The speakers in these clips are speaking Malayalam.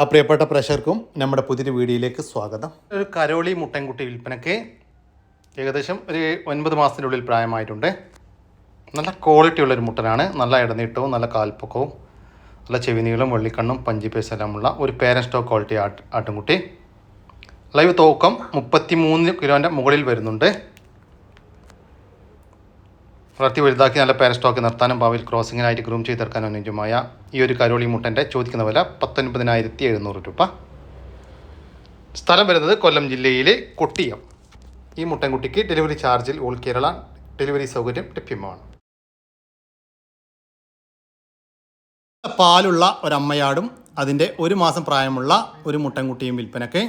ആ പ്രിയപ്പെട്ട പ്രഷർക്കും നമ്മുടെ പുതിയൊരു വീഡിയോയിലേക്ക് സ്വാഗതം. ഒരു കരോളി മുട്ടൻകുട്ടി വിൽപ്പനയ്ക്ക് ഏകദേശം ഒരു ഒൻപത് മാസത്തിനുള്ളിൽ പ്രായമായിട്ടുണ്ട്. നല്ല ക്വാളിറ്റി ഉള്ളൊരു മുട്ടനാണ്. നല്ല ഇടനീട്ടവും നല്ല കാൽപ്പൊക്കവും നല്ല ചെവിനീളും വെള്ളിക്കണ്ണും പഞ്ചി പേസ് എല്ലാമുള്ള ഒരു പേരൻ സ്റ്റോക്ക് ക്വാളിറ്റി ആട്ട് ആട്ടുംകുട്ടി. ലൈവ് തൂക്കം മുപ്പത്തി മൂന്ന് കിലോന്റെ മുകളിൽ വരുന്നുണ്ട്. വളർത്തി വലുതാക്കി നല്ല പേര സ്റ്റോക്ക് നിർത്താനും ഭാവിയിൽ ക്രോസിങ്ങിനായിട്ട് ഗ്രൂം ചെയ്തെടുക്കാനും അനുയോജ്യമായ ഈ ഒരു കരോളി മുട്ടന്റെ ചോദിക്കുന്ന വില പത്തൊൻപതിനായിരത്തി എഴുന്നൂറ് രൂപ. സ്ഥലം വരുന്നത് കൊല്ലം ജില്ലയിലെ കൊട്ടിയം. ഈ മുട്ടൻകുട്ടിക്ക് ഡെലിവറി ചാർജിൽ ഓൾ കേരള ഡെലിവറി സൗകര്യം ലഭ്യമാണ്. പാലുള്ള ഒരമ്മയാടും അതിന്റെ ഒരു മാസം പ്രായമുള്ള ഒരു മുട്ടൻകുട്ടിയും വിൽപ്പനക്ക്.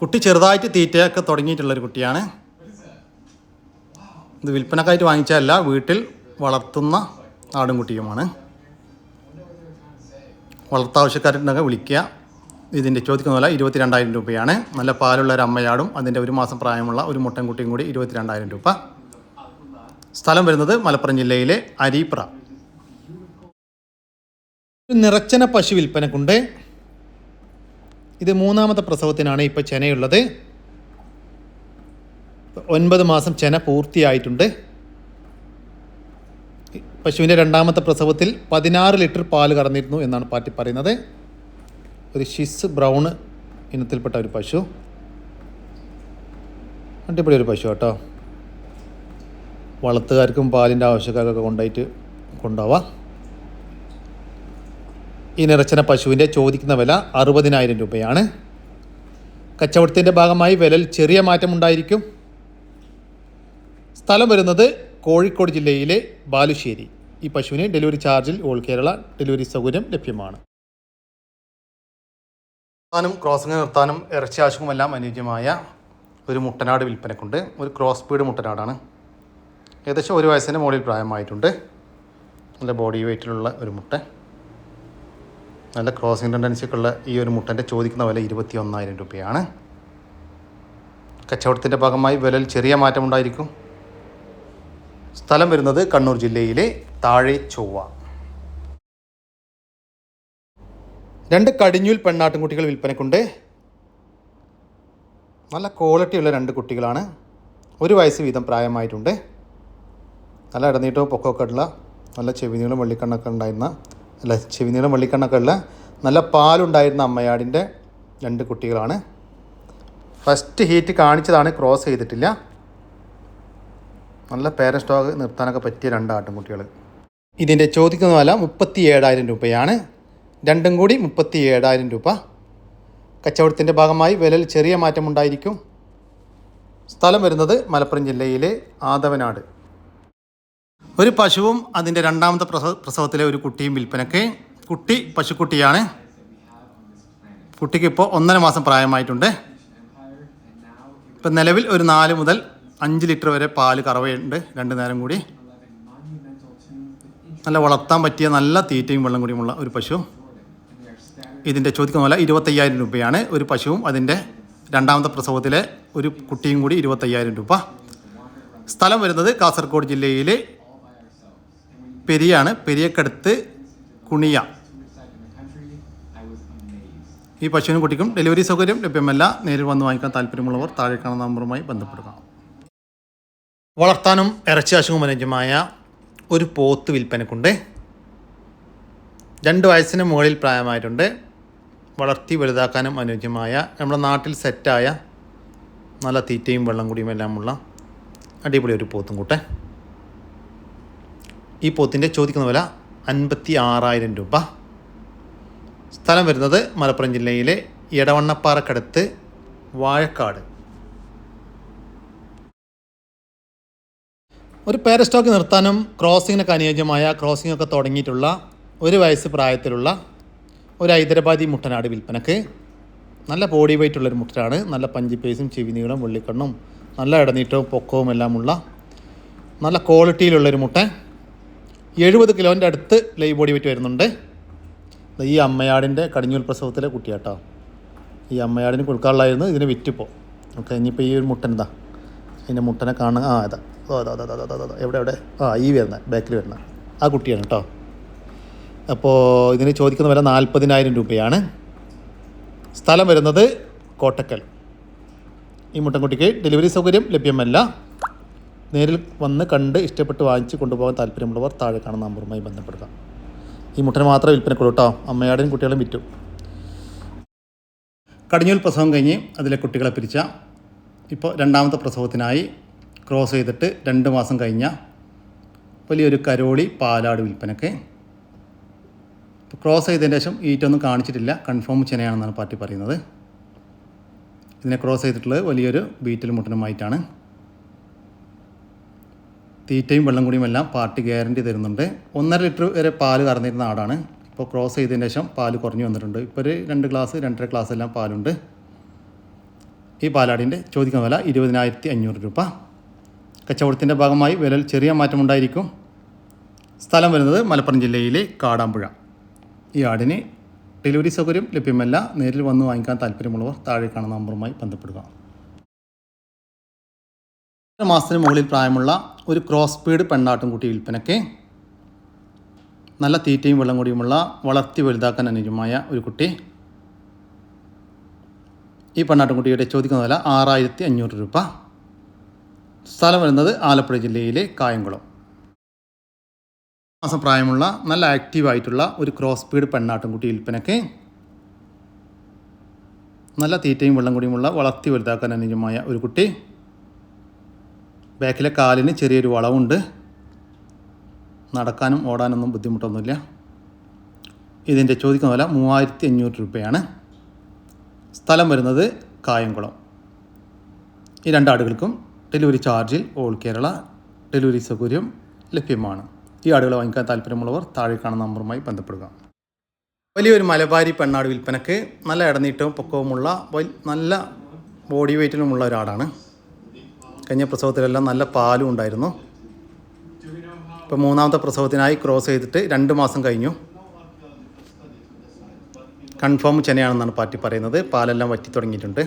കുട്ടി ചെറുതായിട്ട് തീറ്റയൊക്കെ തുടങ്ങിയിട്ടുള്ളൊരു കുട്ടിയാണ്. ഇത് വിൽപ്പനക്കായിട്ട് വാങ്ങിച്ചതല്ല വീട്ടിൽ വളർത്തുന്ന ആടും കുട്ടിയുമാണ് വളർത്താവശ്യക്കാരുണ്ടെങ്കിൽ വിളിക്കുക. ഇതിന്റെ ചോദിക്കുന്ന വില ഇരുപത്തിരണ്ടായിരം രൂപയാണ്. നല്ല പാലുള്ള ഒരു അമ്മയാടും അതിന്റെ ഒരു മാസം പ്രായമുള്ള ഒരു മുട്ടൻകുട്ടിയും കൂടി ഇരുപത്തി രണ്ടായിരം രൂപ. സ്ഥലം വരുന്നത് മലപ്പുറം ജില്ലയിലെ അരീപ്ര. നിറച്ചന പശു വിൽപ്പനക്കുണ്ട്. ഇത് മൂന്നാമത്തെ പ്രസവത്തിനാണ് ഇപ്പോൾ ചെനയുള്ളത്. ഒൻപത് മാസം ചെന പൂർത്തിയായിട്ടുണ്ട്. പശുവിന്റെ രണ്ടാമത്തെ പ്രസവത്തിൽ പതിനാറ് ലിറ്റർ പാൽ കറന്നിരുന്നു എന്നാണ് പാർട്ടി പറയുന്നത്. ഒരു ഷിസ് ബ്രൗൺ ഇനത്തിൽപ്പെട്ട ഒരു പശു. അടിപൊളി ഒരു പശു കേട്ടോ. വളർത്തുകാർക്കും പാലിന്റെ ആവശ്യക്കാർക്കൊക്കെ കൊണ്ടായിട്ട് കൊണ്ടുപോവാം. ഈ നിറച്ചന പശുവിന്റെ ചോദിക്കുന്ന വില അറുപതിനായിരം രൂപയാണ്. കച്ചവടത്തിന്റെ ഭാഗമായി വിലയിൽ ചെറിയ മാറ്റമുണ്ടായിരിക്കും. സ്ഥലം വരുന്നത് കോഴിക്കോട് ജില്ലയിലെ ബാലുശ്ശേരി. ഈ പശുവിന് ഡെലിവറി ചാർജിൽ ഓൾ കേരള ഡെലിവറി സൗകര്യം ലഭ്യമാണ്. നിർത്താനും ക്രോസിംഗ് നിർത്താനും ഇറച്ചി ആവശ്യവുമെല്ലാം അനുയോജ്യമായ ഒരു മുട്ടനാട് വിൽപ്പനക്കുണ്ട്. ഒരു ക്രോസ് ബീഡ് മുട്ടനാടാണ്. ഏകദേശം ഒരു വയസ്സിന്റെ മുകളിൽ പ്രായമായിട്ടുണ്ട്. നല്ല ബോഡി വെയ്റ്റിലുള്ള ഒരു മുട്ട. നല്ല ക്രോസിംഗ് ടെൻഡൻസിയൊക്കെ ഉള്ള ഈ ഒരു മുട്ടന്റെ ചോദിക്കുന്ന വില ഇരുപത്തി ഒന്നായിരം രൂപയാണ്. കച്ചവടത്തിന്റെ ഭാഗമായി വിലയിൽ ചെറിയ മാറ്റമുണ്ടായിരിക്കും. സ്ഥലം വരുന്നത് കണ്ണൂർ ജില്ലയിലെ താഴെ ചൊവ്വ. രണ്ട് കടിഞ്ഞൂൽ പെണ്ണാട്ടുംകുട്ടികൾ വിൽപ്പനക്കുണ്ട്. നല്ല ക്വാളിറ്റിയുള്ള രണ്ട് കുട്ടികളാണ്. ഒരു വയസ്സ് വീതം പ്രായമായിട്ടുണ്ട്. നല്ല ഇടനീട്ടവും പൊക്കമൊക്കെ ഉള്ള നല്ല ചെവിനീളം വെള്ളിക്കണ്ണൊക്കെ ഉണ്ടായിരുന്ന അല്ല ചെവിനീളം വെള്ളിക്കണ്ണൊക്കെ ഉള്ള നല്ല പാലുണ്ടായിരുന്ന അമ്മയാടിന്റെ രണ്ട് കുട്ടികളാണ്. ഫസ്റ്റ് ഹീറ്റ് കാണിച്ചതാണ് ക്രോസ് ചെയ്തിട്ടില്ല. നല്ല പേര സ്റ്റോക്ക് നിർത്താനൊക്കെ പറ്റിയ രണ്ട് ആട്ടിൻകുട്ടികൾ ഇതിന്റെ ചോദിക്കുന്ന വില മുപ്പത്തി ഏഴായിരം രൂപയാണ്. രണ്ടും കൂടി മുപ്പത്തി ഏഴായിരം രൂപ. കച്ചവടത്തിന്റെ ഭാഗമായി വിലയിൽ ചെറിയ മാറ്റമുണ്ടായിരിക്കും സ്ഥലം വരുന്നത് മലപ്പുറം ജില്ലയിലെ ആദവനാട്. ഒരു പശുവും അതിന്റെ രണ്ടാമത്തെ പ്രസവ പ്രസവത്തിലെ ഒരു കുട്ടിയും വിൽപ്പനയ്ക്ക്. കുട്ടി പശുക്കുട്ടിയാണ്. കുട്ടിക്ക് ഇപ്പോൾ ഒന്നര മാസം പ്രായമായിട്ടുണ്ട്. ഇപ്പം നിലവിൽ ഒരു നാല് മുതൽ അഞ്ച് ലിറ്റർ വരെ പാൽ കറവയുണ്ട് രണ്ട് നേരം കൂടി. നല്ല വളർത്താൻ പറ്റിയ നല്ല തീറ്റയും വെള്ളം കൂടിയുമുള്ള ഒരു പശു. ഇതിന്റെ ചോദിക്കുന്ന പോലെ ഇരുപത്തയ്യായിരം രൂപയാണ്. ഒരു പശുവും അതിന്റെ രണ്ടാമത്തെ പ്രസവത്തിലെ ഒരു കുട്ടിയും കൂടി ഇരുപത്തയ്യായിരം രൂപ. സ്ഥലം വരുന്നത് കാസർഗോഡ് ജില്ലയിലെ പെരിയാണ്. പെരിയക്കടുത്ത് കുണിയ. ഈ പശുവിനും കുട്ടിക്കും ഡെലിവറി സൗകര്യം ലഭ്യമല്ല. നേരിൽ വന്ന് വാങ്ങിക്കാൻ താല്പര്യമുള്ളവർ താഴെ കാണുന്ന നമ്പറുമായി ബന്ധപ്പെടുക. വളർത്താനും ഇറച്ചി അനുയോജ്യമായ ഒരു പോത്ത് വിൽപ്പനക്കുണ്ട്. രണ്ട് വയസ്സിന് മുകളിൽ പ്രായമായിട്ടുണ്ട്. വളർത്തി വലുതാക്കാനും അനുയോജ്യമായ നമ്മുടെ നാട്ടിൽ സെറ്റായ നല്ല തീറ്റയും വെള്ളം കുടിയും എല്ലാമുള്ള അടിപൊളി ഒരു പോത്തും കൂട്ടെ. ഈ പോത്തിന്റെ ചോദിക്കുന്ന വില അൻപത്തി ആറായിരം രൂപ. സ്ഥലം വരുന്നത് മലപ്പുറം ജില്ലയിലെ ഇടവണ്ണപ്പാറക്കടുത്ത് വാഴക്കാട്. ഒരു പേര സ്റ്റോക്ക് നിർത്താനും ക്രോസിങ്ങിനൊക്കെ അനുയോജ്യമായ ക്രോസിംഗ് ഒക്കെ തുടങ്ങിയിട്ടുള്ള ഒരു വയസ്സ് പ്രായത്തിലുള്ള ഒരു ഹൈദരാബാദി മുട്ടനാട് വിൽപ്പനക്ക്. നല്ല ബോഡി വെയിറ്റ് ഉള്ളൊരു മുട്ടനാണ് നല്ല പഞ്ചിപ്പേസും ചെവിനീളം വെള്ളിക്കണ്ണും നല്ല ഇടനീട്ടവും പൊക്കവും എല്ലാമുള്ള നല്ല ക്വാളിറ്റിയിലുള്ളൊരു മുട്ട. എഴുപത് കിലോന്റെ അടുത്ത് ലൈവ് ബോഡി വെയിറ്റ് വരുന്നുണ്ട്. ഈ അമ്മയാടിന്റെ കടിഞ്ഞൂൽ പ്രസവത്തിലെ കുട്ടിയാട്ടോ. ഈ അമ്മയാടിന് കൊടുക്കാനുള്ളായിരുന്നു ഇതിന് വിറ്റിപ്പോൾ ഓക്കെ ഇനിയിപ്പോൾ ഈ ഒരു മുട്ടൻ ഇതാ. അതിന്റെ മുട്ടനെ കാണുക ആ ഇതാ. എവിടെ എവിടെ? ആ ഈ വരുന്ന ബാക്കിൽ വരുന്ന. ആ കുട്ടിയാണ് കേട്ടോ അപ്പോൾ ഇതിന് ചോദിക്കുന്ന വില നാൽപ്പതിനായിരം രൂപയാണ്. സ്ഥലം വരുന്നത് കോട്ടക്കൽ. ഈ മുട്ടൻകുട്ടിക്ക് ഡെലിവറി സൗകര്യം ലഭ്യമല്ല. നേരിൽ വന്ന് കണ്ട് ഇഷ്ടപ്പെട്ട് വാങ്ങിച്ച് കൊണ്ടുപോകാൻ താല്പര്യമുള്ളവർ താഴെ കാണുന്ന നമ്പറുമായി ബന്ധപ്പെടുക. ഈ മുട്ടന് മാത്രമേ വിൽപ്പനക്കുള്ളൂ കേട്ടോ അമ്മയാടും കുട്ടികളും വിറ്റു. കടിഞ്ഞൂൽ പ്രസവം കഴിഞ്ഞ് അതിലെ കുട്ടികളെ പിരിച്ച. ഇപ്പോൾ രണ്ടാമത്തെ പ്രസവത്തിനായി ക്രോസ് ചെയ്തിട്ട് രണ്ട് മാസം കഴിഞ്ഞ വലിയൊരു കരോളി പാലാട് വിൽപ്പനക്ക്. ക്രോസ് ചെയ്തതിന് ശേഷം ഈറ്റൊന്നും കാണിച്ചിട്ടില്ല. കൺഫേം ചെനയാണെന്നാണ് പാർട്ടി പറയുന്നത്. ഇതിനെ ക്രോസ് ചെയ്തിട്ടുള്ളത് വലിയൊരു ബീറ്റൽ മുട്ടനുമായിട്ടാണ്. തീറ്റയും വെള്ളം കൂടിയും എല്ലാം പാർട്ടി ഗ്യാരണ്ടി തരുന്നുണ്ട്. ഒന്നര ലിറ്റർ വരെ പാൽ കറന്നിരുന്ന ആടാണ്. ഇപ്പോൾ ക്രോസ് ചെയ്തതിന് ശേഷം പാൽ കുറഞ്ഞു വന്നിട്ടുണ്ട്. ഇപ്പോൾ ഒരു രണ്ട് ഗ്ലാസ് രണ്ടര ഗ്ലാസ് എല്ലാം പാലുണ്ട്. ഈ പാലാടിന്റെ ചോദിക്കുന്ന വില ഇരുപതിനായിരത്തി അഞ്ഞൂറ് രൂപ. കച്ചവടത്തിന്റെ ഭാഗമായി വിലയിൽ ചെറിയ മാറ്റമുണ്ടായിരിക്കും സ്ഥലം വരുന്നത് മലപ്പുറം ജില്ലയിലെ കാടാമ്പുഴ. ഈ ആടിന് ഡെലിവറി സൗകര്യം ലഭ്യമല്ല. നേരിൽ വന്ന് വാങ്ങിക്കാൻ താല്പര്യമുള്ളവർ താഴെ കാണുന്ന നമ്പറുമായി ബന്ധപ്പെടുക. മാസത്തിന് മുകളിൽ പ്രായമുള്ള ഒരു ക്രോസ് പീഡ് പെണ്ണാട്ടും കുട്ടി വിൽപ്പനയ്ക്ക് നല്ല തീറ്റയും വെള്ളം കൂടിയുമുള്ള വളർത്തി വലുതാക്കാൻ അനുയോജ്യമായ ഒരു കുട്ടി. ഈ പെണ്ണാട്ടുംകുട്ടിയുടെ ചോദിക്കുന്ന വില ആറായിരത്തി അഞ്ഞൂറ് രൂപ. സ്ഥലം വരുന്നത് ആലപ്പുഴ ജില്ലയിലെ കായംകുളം. മാസം പ്രായമുള്ള നല്ല ആക്റ്റീവായിട്ടുള്ള ഒരു ക്രോസ് സ്പീഡ് പെണ്ണാട്ടുംകുട്ടി വിൽപ്പനയ്ക്ക് നല്ല തീറ്റയും വെള്ളം കൂടിയുമുള്ള വളർത്തി വലുതാക്കാൻ അനുയോജ്യമായ ഒരു കുട്ടി. ബാക്കിലെ കാലിന് ചെറിയൊരു വളവുണ്ട്. നടക്കാനും ഓടാനൊന്നും ബുദ്ധിമുട്ടൊന്നുമില്ല. ഇതിന്റെ ചോദിക്കുന്ന വില മൂവായിരത്തി അഞ്ഞൂറ് രൂപയാണ്. സ്ഥലം വരുന്നത് കായംകുളം. ഈ രണ്ടാടുകൾക്കും ഡെലിവറി ചാർജിൽ ഓൾ കേരള ഡെലിവറി സൗകര്യം ലഭ്യമാണ്. ഈ ആടുകളെ വാങ്ങിക്കാൻ താല്പര്യമുള്ളവർ താഴെ കാണുന്ന നമ്പറുമായി ബന്ധപ്പെടുക. വലിയൊരു മലബാരി പെണ്ണാട് വിൽപ്പനക്ക് നല്ല ഇടനീട്ടവും പൊക്കവുമുള്ള നല്ല ബോഡി വെയ്റ്റിലുമുള്ള ഒരാടാണ്. കഴിഞ്ഞ പ്രസവത്തിലെല്ലാം നല്ല പാലും ഉണ്ടായിരുന്നു. ഇപ്പോൾ മൂന്നാമത്തെ പ്രസവത്തിനായി ക്രോസ് ചെയ്തിട്ട് രണ്ട് മാസം കഴിഞ്ഞു. കൺഫേം ചെനയാണെന്നാണ് പാർട്ടി പറയുന്നത്. പാലെല്ലാം വറ്റി തുടങ്ങിയിട്ടുണ്ട്.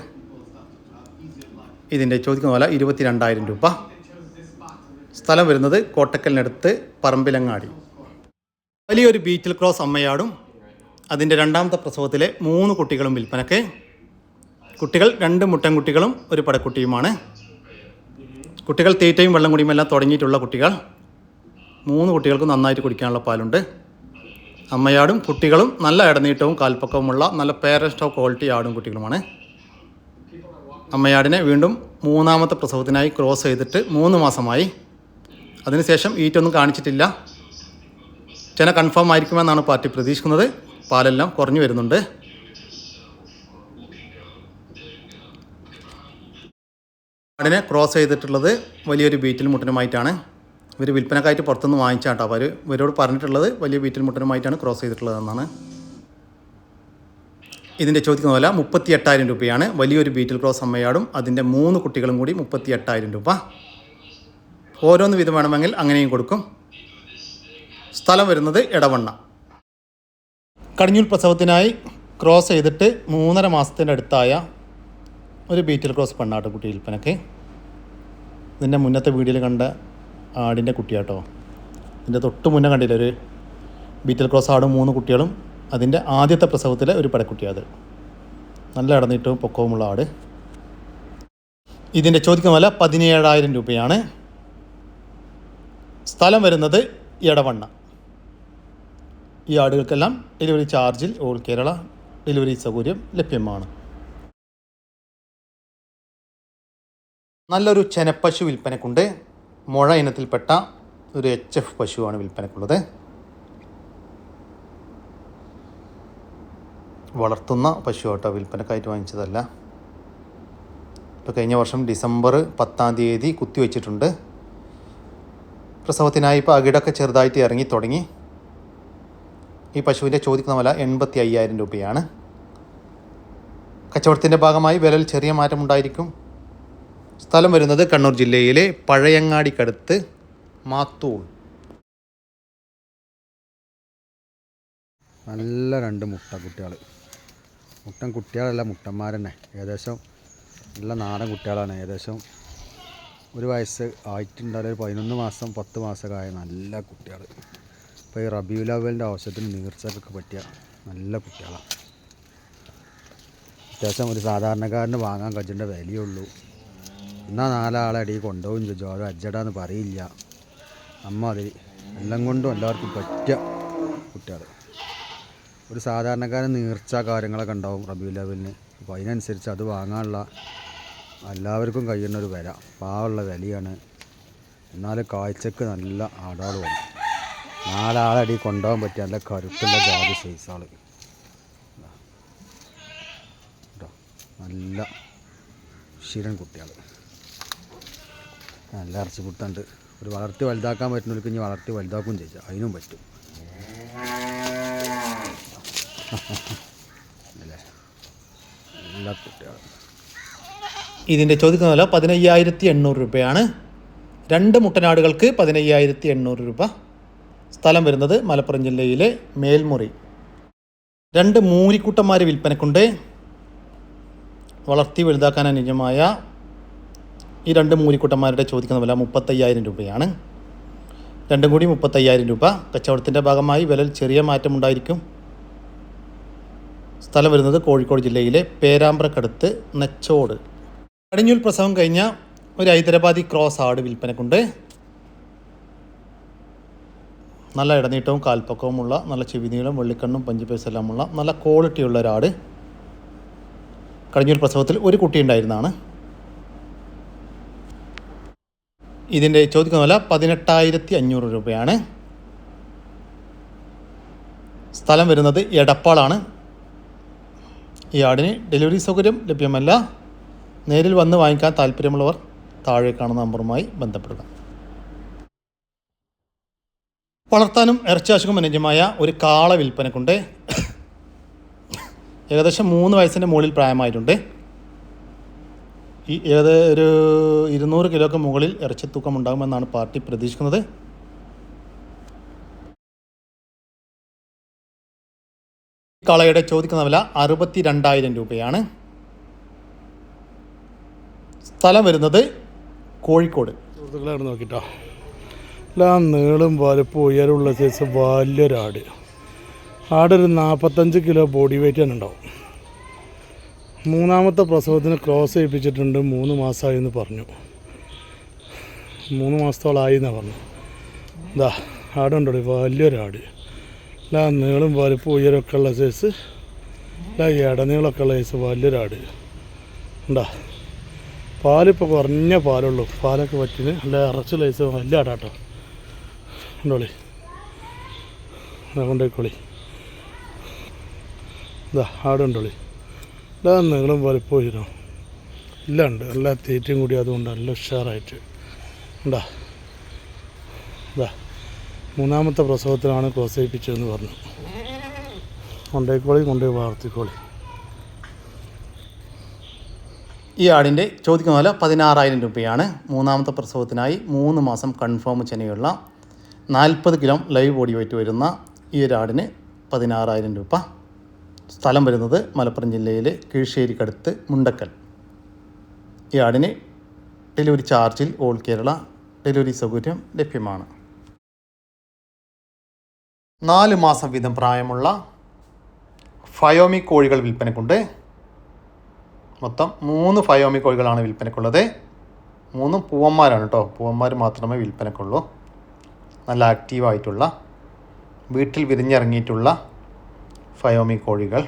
ഇതിന്റെ ചോദിക്കുന്ന പോലെ ഇരുപത്തി രണ്ടായിരം രൂപ. സ്ഥലം വരുന്നത് കോട്ടക്കലിനടുത്ത് പറമ്പിലങ്ങാടി. വലിയൊരു ബീറ്റിൽ ക്രോസ് അമ്മയാടും. അതിന്റെ രണ്ടാമത്തെ പ്രസവത്തിലെ മൂന്ന് കുട്ടികളും വിൽപ്പനക്ക്. കുട്ടികൾ രണ്ട് മുട്ടൻകുട്ടികളും ഒരു പടക്കുട്ടിയുമാണ്. കുട്ടികൾ തീറ്റയും വെള്ളം കുടിയുമെല്ലാം തുടങ്ങിയിട്ടുള്ള കുട്ടികൾ. മൂന്ന് കുട്ടികൾക്ക് നന്നായിട്ട് കുടിക്കാനുള്ള പാലുണ്ട്. അമ്മയാടും കുട്ടികളും നല്ല ഇടനീട്ടവും കാൽപ്പക്കവുമുള്ള നല്ല പേരസ്റ്റോ ക്വാളിറ്റി ആടും കുട്ടികളുമാണ്. അമ്മയാടിനെ വീണ്ടും മൂന്നാമത്തെ പ്രസവത്തിനായി ക്രോസ് ചെയ്തിട്ട് മൂന്ന് മാസമായി. അതിനുശേഷം ഈറ്റൊന്നും കാണിച്ചിട്ടില്ല. ചെന കൺഫേം ആയിരിക്കുമെന്നാണ് പാർട്ടി പ്രതീക്ഷിക്കുന്നത്. പാലെല്ലാം കുറഞ്ഞു വരുന്നുണ്ട്. ആടിനെ ക്രോസ് ചെയ്തിട്ടുള്ളത് വലിയൊരു ബീറ്റിൽ മുട്ടനുമായിട്ടാണ്. ഇവർ വിൽപ്പനക്കായിട്ട് പുറത്തുനിന്ന് വാങ്ങിച്ചാട്ടോ. അവർ ഇവരോട് പറഞ്ഞിട്ടുള്ളത് വലിയ ബീറ്റിൽ മുട്ടനുമായിട്ടാണ് ക്രോസ് ചെയ്തിട്ടുള്ളതെന്നാണ്. ഇതിന്റെ ചോദിക്കുന്ന വില മുപ്പത്തി എട്ടായിരം രൂപയാണ്. വലിയൊരു ബീറ്റിൽ ക്രോസ് അമ്മയാടും അതിന്റെ മൂന്ന് കുട്ടികളും കൂടി മുപ്പത്തി എട്ടായിരം രൂപ. ഓരോന്ന് വിധം വേണമെങ്കിൽ അങ്ങനെയും കൊടുക്കും. സ്ഥലം വരുന്നത് ഇടവണ്ണ കടിഞ്ഞൂൽ പ്രസവത്തിനായി ക്രോസ് ചെയ്തിട്ട് മൂന്നര മാസത്തിന്റെ അടുത്തായ ഒരു ബീറ്റിൽ ക്രോസ് പെണ്ണാട്ട് കുട്ടി വിൽപ്പനക്ക്. ഇതിന്റെ മുന്നത്തെ വീഡിയോയിൽ കണ്ട ആടിന്റെ കുട്ടിയാട്ടോ. ഇതിന്റെ തൊട്ട് മുന്നേ കണ്ടില്ല ഒരു ബീറ്റിൽ ക്രോസ് ആടും മൂന്ന് കുട്ടികളും. അതിന്റെ ആദ്യത്തെ പ്രസവത്തിലെ ഒരു പടക്കുട്ടിയാത് നല്ല ഇടനീട്ടവും പൊക്കവുമുള്ള ആട്. ഇതിന്റെ ചോദിക്കുന്ന വില പതിനേഴായിരം രൂപയാണ്. സ്ഥലം വരുന്നത് എടവണ്ണ. ഈ ആടുകൾക്കെല്ലാം ഡെലിവറി ചാർജിൽ ഓൾ കേരള ഡെലിവറി സൗകര്യം ലഭ്യമാണ്. നല്ലൊരു ചെനപ്പശു വിൽപ്പനക്കുണ്ട്. മുഴ ഇനത്തിൽപ്പെട്ട ഒരു എച്ച് എഫ് പശുവാണ് വിൽപ്പനക്കുള്ളത്. വളർത്തുന്ന പശു കേട്ടോ വിൽപ്പനക്കായിട്ട് വാങ്ങിച്ചതല്ല. ഇപ്പോൾ കഴിഞ്ഞ വർഷം ഡിസംബർ പത്താം തീയതി കുത്തിവെച്ചിട്ടുണ്ട് പ്രസവത്തിനായി ഇപ്പോൾ അകിടൊക്കെ ചെറുതായിട്ട് ഇറങ്ങി തുടങ്ങി. ഈ പശുവിന്റെ ചോദിക്കുന്ന വില എൺപത്തി അയ്യായിരം രൂപയാണ്. കച്ചവടത്തിന്റെ ഭാഗമായി വിലയിൽ ചെറിയ മാറ്റമുണ്ടായിരിക്കും സ്ഥലം വരുന്നത് കണ്ണൂർ ജില്ലയിലെ പഴയങ്ങാടിക്കടുത്ത് മാത്തൂൾ നല്ല രണ്ട് മുട്ട കുട്ടികൾ മുട്ടൻ കുട്ടികളല്ല മുട്ടന്മാരെന്നെ. ഏകദേശം നല്ല നാടൻ കുട്ടികളാണ്. ഏകദേശം ഒരു വയസ്സ് ആയിട്ടുണ്ടാവില്ല പതിനൊന്ന് മാസം പത്ത് മാസമൊക്കെ ആയ നല്ല കുട്ടികൾ ഇപ്പോൾ ഈ റബിയുൽ അവലിന്റെ ആവശ്യത്തിന് നീർച്ചക്കൊക്കെ പറ്റിയ നല്ല കുട്ടികളാണ് അത്യാവശ്യം ഒരു സാധാരണക്കാരന് വാങ്ങാൻ കഴിച്ചേണ്ട വിലയുള്ളൂ. എന്നാൽ നാലാളെ അടി കൊണ്ടുപോകും ചോദിച്ചു അത് അജ്ജടാന്ന് പറയില്ല. അമ്മ അതിൽ എല്ലാം കൊണ്ടും എല്ലാവർക്കും പറ്റിയ കുട്ടികൾ ഒരു സാധാരണക്കാരൻ നീർച്ച കാര്യങ്ങളൊക്കെ ഉണ്ടാവും റബി ലെവലിന് അപ്പോൾ അതിനനുസരിച്ച് അത് വാങ്ങാനുള്ള എല്ലാവർക്കും കഴിയുന്ന ഒരു വില പാവുള്ള വിലയാണ്. എന്നാൽ കാഴ്ചക്ക് നല്ല ആടാൾ വന്നു നാലാളടി കൊണ്ടുപോകാൻ പറ്റിയ നല്ല കരുത്തുള്ള ജാതി സൈസാൾ നല്ല ശിരൻ കുട്ടികൾ നല്ല ഇറച്ചി കുട്ടുണ്ട് ഒരു വളർത്തി വലുതാക്കാൻ പറ്റുന്നവർക്ക് ഇനി വളർത്തി വലുതാക്കുകയും ചെയ്യാം. അതിനും പറ്റും. ഇതിന്റെ ചോദിക്കുന്ന വില പതിനയ്യായിരത്തി എണ്ണൂറ് രൂപയാണ്. രണ്ട് മുട്ടനാടുകൾക്ക് പതിനയ്യായിരത്തി എണ്ണൂറ് രൂപ. സ്ഥലം വരുന്നത് മലപ്പുറം ജില്ലയിലെ മേൽമുറി. രണ്ട് മൂരിക്കൂട്ടന്മാർ വിൽപ്പനക്കുണ്ട്. വളർത്തി വലുതാക്കാൻ അനുയോജ്യമായ ഈ രണ്ട് മൂലിക്കൂട്ടന്മാരുടെ ചോദിക്കുന്ന വില മുപ്പത്തയ്യായിരം രൂപയാണ്. രണ്ടും കൂടി മുപ്പത്തയ്യായിരം രൂപ. കച്ചവടത്തിന്റെ ഭാഗമായി വിലയിൽ ചെറിയ മാറ്റമുണ്ടായിരിക്കും. സ്ഥലം വരുന്നത് കോഴിക്കോട് ജില്ലയിലെ പേരാമ്പ്രക്കടുത്ത് നെച്ചോട്. കടിഞ്ഞൂൽ പ്രസവം കഴിഞ്ഞ ഒരു ഹൈദരാബാദി ക്രോസ് ആട് വിൽപ്പനക്കുണ്ട്. നല്ല ഇടനീട്ടവും കാൽപ്പക്കവുമുള്ള നല്ല ചെവിനീളം വെള്ളിക്കണ്ണും പഞ്ചുപേസ് എല്ലാമുള്ള നല്ല ക്വാളിറ്റിയുള്ള ഒരാട് കടിഞ്ഞൂൽ പ്രസവത്തിൽ ഒരു കുട്ടി ഉണ്ടായിരുന്നതാണ് ഇതിന്റെ ചോദിക്കുന്ന വില പതിനെട്ടായിരത്തി അഞ്ഞൂറ് രൂപയാണ്. സ്ഥലം വരുന്നത് എടപ്പാളാണ്. ഈ ആടിന് ഡെലിവറി സൗകര്യം ലഭ്യമല്ല. നേരിൽ വന്ന് വാങ്ങിക്കാൻ താല്പര്യമുള്ളവർ താഴെ കാണുന്ന നമ്പറുമായി ബന്ധപ്പെടുക. വളർത്താനും ഇറച്ചാശുക്കും അനുജ്യമായ ഒരു കാള വിൽപ്പനക്കുണ്ട്. ഏകദേശം മൂന്ന് വയസ്സിന്റെ മുകളിൽ പ്രായമായിട്ടുണ്ട്. ഈ ഏത് ഒരു ഇരുന്നൂറ് കിലോക്ക് മുകളിൽ ഇറച്ചി തൂക്കം ഉണ്ടാകുമെന്നാണ് പാർട്ടി പ്രതീക്ഷിക്കുന്നത്. കാളയുടെ ചോദിക്കുന്ന വില അറുപത്തി രണ്ടായിരം രൂപയാണ്. സ്ഥലം വരുന്നത് കോഴിക്കോട്. സുഹൃത്തുക്കളാണ് നോക്കിട്ടോ. എല്ലാം നീളും വലുപ്പം ഉയരമുള്ള സൈസ് വലിയൊരാട് ആടൊരു നാൽപ്പത്തഞ്ച് കിലോ ബോഡി വെയിറ്റ് തന്നെ ഉണ്ടാവും. മൂന്നാമത്തെ പ്രസവത്തിന് ക്രോസ് ചെയ്യിപ്പിച്ചിട്ടുണ്ട് മൂന്ന് മാസമായി എന്ന് പറഞ്ഞു. മൂന്ന് മാസത്തോളമായി എന്നാണ് പറഞ്ഞു. ഇതാ ആടുണ്ടോ വലിയൊരാട് എല്ലാം നീളും വലിപ്പം ഉയരമൊക്കെ ഉള്ള സൈസ് എല്ലാ ഇടനീളമൊക്കെ ഉള്ള സൈസ് വലിയൊരാട്. ഉണ്ടാ? പാലിപ്പോൾ കുറഞ്ഞ പാലുള്ളൂ. പാലൊക്കെ പറ്റിന്. നല്ല ഇറച്ചി ലൈസ് വലിയ ആടാട്ടോ. ഉണ്ടോളി? കൊണ്ടേക്കോളി ഇതാ ആടുണ്ടോളി? എല്ലാ നീളം വലിപ്പം ഉയരും. എല്ലാം ഉണ്ട്. എല്ലാ തീറ്റയും കൂടി അതുകൊണ്ട് നല്ല ഉഷാറായിട്ട്. ഉണ്ടാ? ഇതാ മൂന്നാമത്തെ പ്രസവത്തിലാണ് പ്രോത്സാഹിപ്പിച്ചതെന്ന് പറഞ്ഞു. കൊണ്ടേക്കോളി കൊണ്ടുപോയി വളർത്തിക്കോളി ഈ ആടിന്റെ ചോദിക്കുന്ന വില പതിനാറായിരം രൂപയാണ്. മൂന്നാമത്തെ പ്രസവത്തിനായി മൂന്ന് മാസം കൺഫേം ചെനയുള്ള നാൽപ്പത് കിലോ ലൈവ് ബോഡി വെയിറ്റ് വരുന്ന ഈ ഒരു ആടിന് പതിനാറായിരം രൂപ. സ്ഥലം വരുന്നത് മലപ്പുറം ജില്ലയിലെ കീഴ്ശ്ശേരിക്കടുത്ത് മുണ്ടക്കൽ. ഈ ആടിന് ഡെലിവറി ചാർജിൽ ഓൾ കേരള ഡെലിവറി സൗകര്യം ലഭ്യമാണ്. നാല് മാസം വീതം പ്രായമുള്ള ഫയോമി കോഴികൾ വിൽപ്പനക്കുണ്ട്. മൊത്തം മൂന്ന് ഫയോമി കോഴികളാണ് വിൽപ്പനക്കുള്ളത്. മൂന്നും പൂവന്മാരാണ് കേട്ടോ പൂവന്മാർ മാത്രമേ വിൽപ്പനക്കുള്ളൂ. നല്ല ആക്റ്റീവായിട്ടുള്ള വീട്ടിൽ വിരിഞ്ഞിറങ്ങിയിട്ടുള്ള ഫയോമി കോഴികൾ.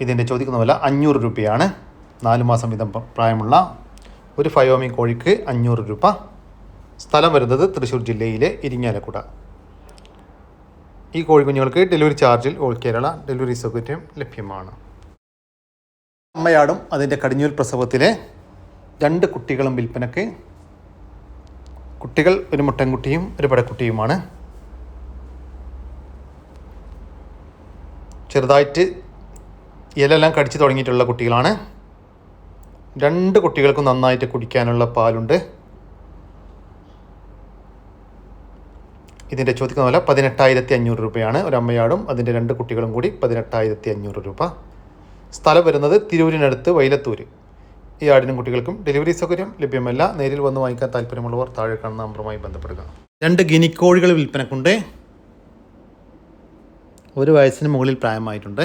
ഇതിന്റെ ചോദിക്കുന്ന വില അഞ്ഞൂറ് രൂപയാണ്. നാല് മാസം വീതം പ്രായമുള്ള ഒരു ഫയോമി കോഴിക്ക് അഞ്ഞൂറ് രൂപ. സ്ഥലം വരുന്നത് തൃശ്ശൂർ ജില്ലയിലെ ഇരിങ്ങാലക്കുട. ഈ കോഴിക്കുഞ്ഞുങ്ങൾക്ക് ഡെലിവറി ചാർജിൽ ഓൾ കേരള ഡെലിവറി സൗകര്യം ലഭ്യമാണ്. അമ്മയാടും അതിന്റെ കടിഞ്ഞൂൽ പ്രസവത്തിലെ രണ്ട് കുട്ടികളും വിൽപ്പനക്ക് കുട്ടികൾ ഒരു മുട്ടൻകുട്ടിയും ഒരു പടക്കുട്ടിയുമാണ്. ചെറുതായിട്ട് ഇലെല്ലാം കടിച്ചു തുടങ്ങിയിട്ടുള്ള കുട്ടികളാണ്. രണ്ട് കുട്ടികൾക്കും നന്നായിട്ട് കുടിക്കാനുള്ള പാലുണ്ട്. ഇതിന്റെ ചോദിക്കുന്ന വില പതിനെട്ടായിരത്തി അഞ്ഞൂറ് രൂപയാണ്. ഒരു അമ്മയാടും അതിന്റെ രണ്ട് കുട്ടികളും കൂടി പതിനെട്ടായിരത്തി അഞ്ഞൂറ് രൂപ. സ്ഥലം വരുന്നത് തിരൂരിനടുത്ത് വൈലത്തൂര്. ഈ ആടിനും കുട്ടികൾക്കും ഡെലിവറി സൗകര്യം ലഭ്യമല്ല. നേരിൽ വന്ന് വാങ്ങിക്കാൻ താല്പര്യമുള്ളവർ താഴെ കാണുന്ന നമ്പറുമായി ബന്ധപ്പെടുക. രണ്ട് ഗിനിക്കോഴികൾ വിൽപ്പനക്കുണ്ട്. ഒരു വയസ്സിന് മുകളിൽ പ്രായമായിട്ടുണ്ട്.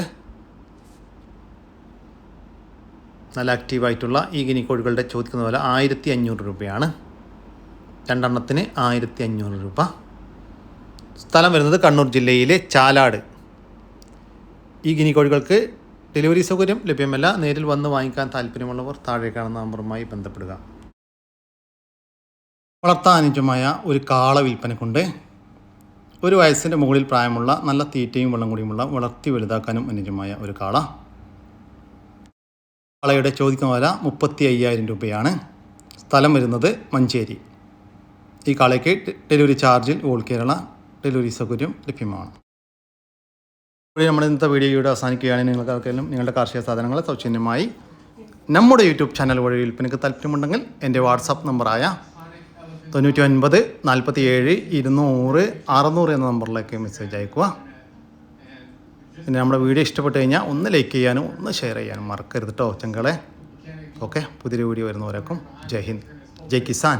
നല്ല ആക്റ്റീവായിട്ടുള്ള ഈ ഗിനിക്കോഴികളുടെ ചോദിക്കുന്ന വില ആയിരത്തി അഞ്ഞൂറ് രൂപയാണ്. രണ്ടെണ്ണത്തിന് ആയിരത്തി അഞ്ഞൂറ് രൂപ. സ്ഥലം വരുന്നത് കണ്ണൂർ ജില്ലയിലെ ചാലാട്. ഈ ഗിനി ഗിനിക്കോഴികൾക്ക് ഡെലിവറി സൗകര്യം ലഭ്യമല്ല. നേരിൽ വന്ന് വാങ്ങിക്കാൻ താല്പര്യമുള്ളവർ താഴെ കാണുന്ന നമ്പറുമായി ബന്ധപ്പെടുക. വളർത്താൻ അനുയോജ്യമായ ഒരു കാള വിൽപ്പനക്കുണ്ട്. ഒരു വയസ്സിന്റെ മുകളിൽ പ്രായമുള്ള നല്ല തീറ്റയും വെള്ളം കൂടിയുമുള്ള വളർത്തി വലുതാക്കാനും അനുജമായ ഒരു കാള. കാളയുടെ ചോദിക്കുന്ന വില മുപ്പത്തി അയ്യായിരം രൂപയാണ്. സ്ഥലം വരുന്നത് മഞ്ചേരി. ഈ കാളയ്ക്ക് ഡെലിവറി ചാർജിൽ ഓൾ കേരള ഡെലിവറി സൗകര്യം ലഭ്യമാണ്. ഇപ്പോൾ നമ്മുടെ ഇന്നത്തെ വീഡിയോ ഇവിടെ അവസാനിക്കുകയാണ്. നിങ്ങൾക്കാർക്കെങ്കിലും നിങ്ങളുടെ കാർഷിക സാധനങ്ങൾ സൗജന്യമായി നമ്മുടെ യൂട്യൂബ് ചാനൽ വഴി വിൽപ്പനയ്ക്ക് താല്പര്യമുണ്ടെങ്കിൽ എന്റെ വാട്സാപ്പ് നമ്പറായ തൊണ്ണൂറ്റി ഒൻപത് നാൽപ്പത്തി ഏഴ് ഇരുന്നൂറ് അറുന്നൂറ് എന്ന നമ്പറിലേക്ക് മെസ്സേജ് അയക്കുക പിന്നെ നമ്മുടെ വീഡിയോ ഇഷ്ടപ്പെട്ട് കഴിഞ്ഞാൽ ഒന്ന് ലൈക്ക് ചെയ്യാനും ഒന്ന് ഷെയർ ചെയ്യാനും മറക്കരുത് കേട്ടോ ചെങ്കളെ. ഓക്കെ പുതിയൊരു വീഡിയോ വരുന്നവരേക്കും. ജയ് ഹിന്ദ്. ജയ് കിസാൻ.